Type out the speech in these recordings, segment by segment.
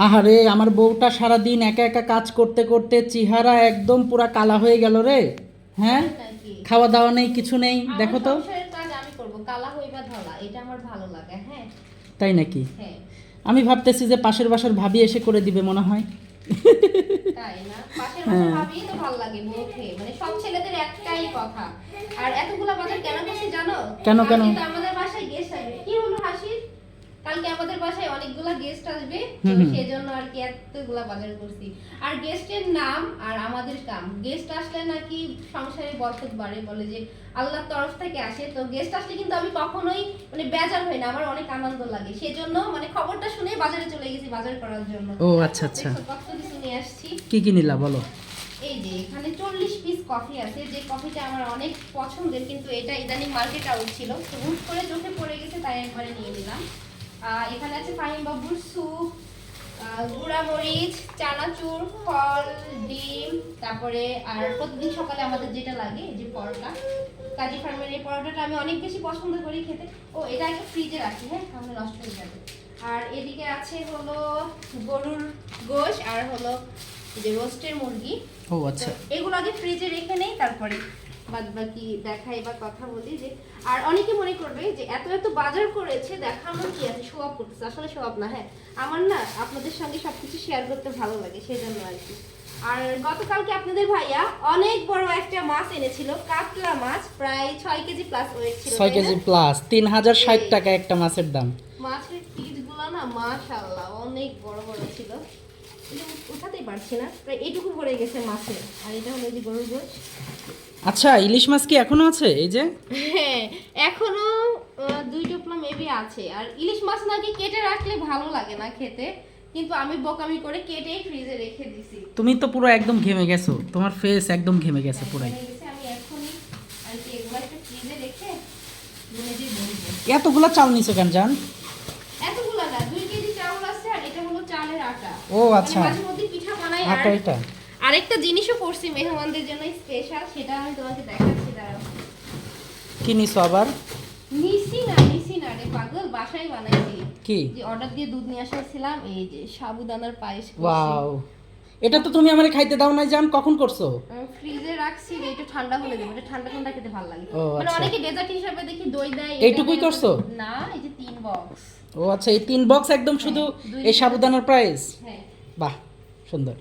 আহারে আমার বউটা সারা দিন একা একা কাজ করতে করতে চেহারা একদম পুরা কালা হয়ে গেল রে। হ্যাঁ? খাওয়া দাওয়া নেই কিছু নেই দেখো তো। হ্যাঁ? তাই নাকি? হ্যাঁ। আমি ভাবতেছি যে পাশের বাসার ভাবি এসে করে দিবে মনে হয়। হ্যাঁ। মানে কেন কেন, আমাদের বাসায় গেস্ট আসবে কি হলো হাসির কালকে আমাদের বাসায় অনেকগুলা গেস্ট আসবে তো। সেজন্য আর কি এতগুলা বাজার করছি। আর গেস্টের নাম আর আমাদের কাম। গেস্ট আসলে নাকি সংসারে বরকত বাড়ে বলে যে আল্লাহর তরফ থেকে আসে। তো গেস্ট আসলে কিন্তু আমি কখনোই মানে বেজার হই না আমার অনেক আনন্দ লাগে। সেজন্য মানে খবরটা শুনে বাজারে চলে গেছি বাজার করার জন্য। ও আচ্ছা আচ্ছা। কত কিছু নিয়ে আসছি। কি কি নিলা বলো? এই যে এখানে চল্লিশ পিস কফি আছে যে কফিটা আমার অনেক পছন্দের কিন্তু এটা ইদানিং মার্কেট আউট ছিল। হুট করে চোখে পড়ে গেছে তাই একবারে নিয়ে নিলাম। এখানে আছে ফাহিম বাবুর স্যুপ গুঁড়া মরিচ চানাচুর ফল ডিম তারপরে আর প্রতিদিন সকালে আমাদের যেটা লাগে এই যে পরোটা। কাজী ফার্মের এই পরোটাটা আমি অনেক বেশি পছন্দ করি খেতে। ও এটা আগে ফ্রিজে রাখি হ্যাঁ তাহলে নষ্ট হয়ে যাবে। আর এদিকে আছে হলো গরুর গোশ আর হলো যে রোস্টের মুরগি। ও আচ্ছা। এগুলো আগে ফ্রিজে রেখে নেই তারপরে বাদ বাকি দেখাই বা কথা বলি যে আর অনেকে মনে করবে যে এত এত বাজার করেছে দেখানোর কি আছে? শো আপ করতেছে। আসলে শো আপ না হ্যাঁ। আমার না আপনাদের সঙ্গে সবকিছু শেয়ার করতে ভালো লাগে সেই জন্য আর কি। আর গতকালকে আপনাদের ভাইয়া অনেক বড় একটা মাছ এনেছিল কাতলা মাছ প্রায় ছয় কেজি প্লাস ওয়েট ছিল ছয় কেজি প্লাস তিন হাজার ষাট টাকা একটা মাছের দাম মাছের পিসগুলো না মাশাআল্লাহ অনেক বড় বড় ছিল কিন্তু উঠাতেই পারছি না। প্রায় এইটুকু ভরে গেছে মাছের আর এটা হলো যে গরুর গোশ। আচ্ছা ইলিশ মাছ কি এখনও আছে? এই যে? হ্যাঁ এখনও দুই টোপলা মেবি আছে। আর ইলিশ মাছ নাকি কেটে রাখলে ভালো লাগে না খেতে। কিন্তু আমি বোকামি করে কেটেই ফ্রিজে রেখে দিছি। তুমি তো পুরো একদম ঘেমে গেছো। তোমার ফেস একদম ঘেমে গেছে পুরাই। গেছে, আমি এখনই আর কি এগুলো ফ্রিজে বলব এতগুলা চাল নিছো কেন জান? এতগুলো না দুই কেজি চাউল আছে আর এটা হলো চালের আটা। ও, মানে আচ্ছা। এটা। আরেকটা জিনিসও করছি মেহমানদের জন্য স্পেশাল সেটা আমি তোমাকে দেখাচ্ছি দাঁড়াও। কি নিছো আবার? নিসি না নিসি না রে পাগল বাসায় বানাইছি। কি? যে অর্ডার দিয়ে দুধ নিয়ে আসছিলাম এই যে সাবুদানার পায়েস। ওয়াও। এটা তো তুমি আমারে খাইতে দাও নাই জান কখন করছ? ফ্রিজে রাখছি যে একটু ঠান্ডা হলে দেবো। এটা ঠান্ডা ঠান্ডা খেতে ভালো লাগে? মানে আচ্ছা। অনেকে ডেজার্ট হিসাবে দেখি দই দেয় এটা এইটুকুই করছ? না এই যে তিন বক্স ও আচ্ছা এই তিন বক্স একদম শুধু এই সাবুদানার প্রাইস হ্যাঁ। বাহ সুন্দর।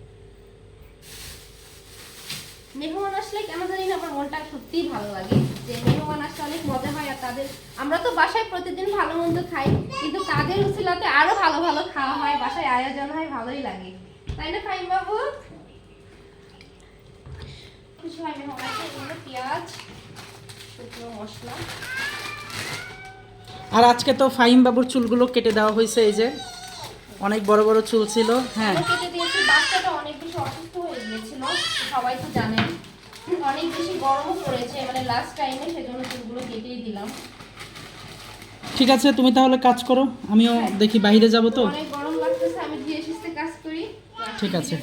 মেহমান আসলে কেন জানি না আমার মনটা সত্যিই ভালো লাগে। যে মেহমান আসলে অনেক মজা হয় আর তাদের আমরা তো বাসায় প্রতিদিন ভালো মন্দ খাই, কিন্তু তাদের উচিলাতে আরও ভালো ভালো খাওয়া হয়, বাসায় আয়োজন হয়, ভালোই লাগে। তাই না ফাইম বাবু কিছু হয় মেহমান আসলে পেঁয়াজ, শুকনো মশলা। আর আজকে তো ফাহিম বাবুর চুলগুলো কেটে দেওয়া হয়েছে এই যে। অনেক বড় বড় চুল ছিল হ্যাঁ। আমি কেটে দিয়েছি বাচ্চাটা অনেক বেশি অসুস্থ হয়ে গিয়েছিল সবাই তো জানেন। অনেক বেশি গরমও পড়েছে মানে লাস্ট টাইমে সেজন্য চুলগুলো কেটেই দিলাম। ঠিক আছে তুমি তাহলে কাজ করো আমিও দেখি বাইরে যাব তো। অনেক গরম লাগতেছে আমি ধীরে সুস্থে কাজ করি। ঠিক আছে।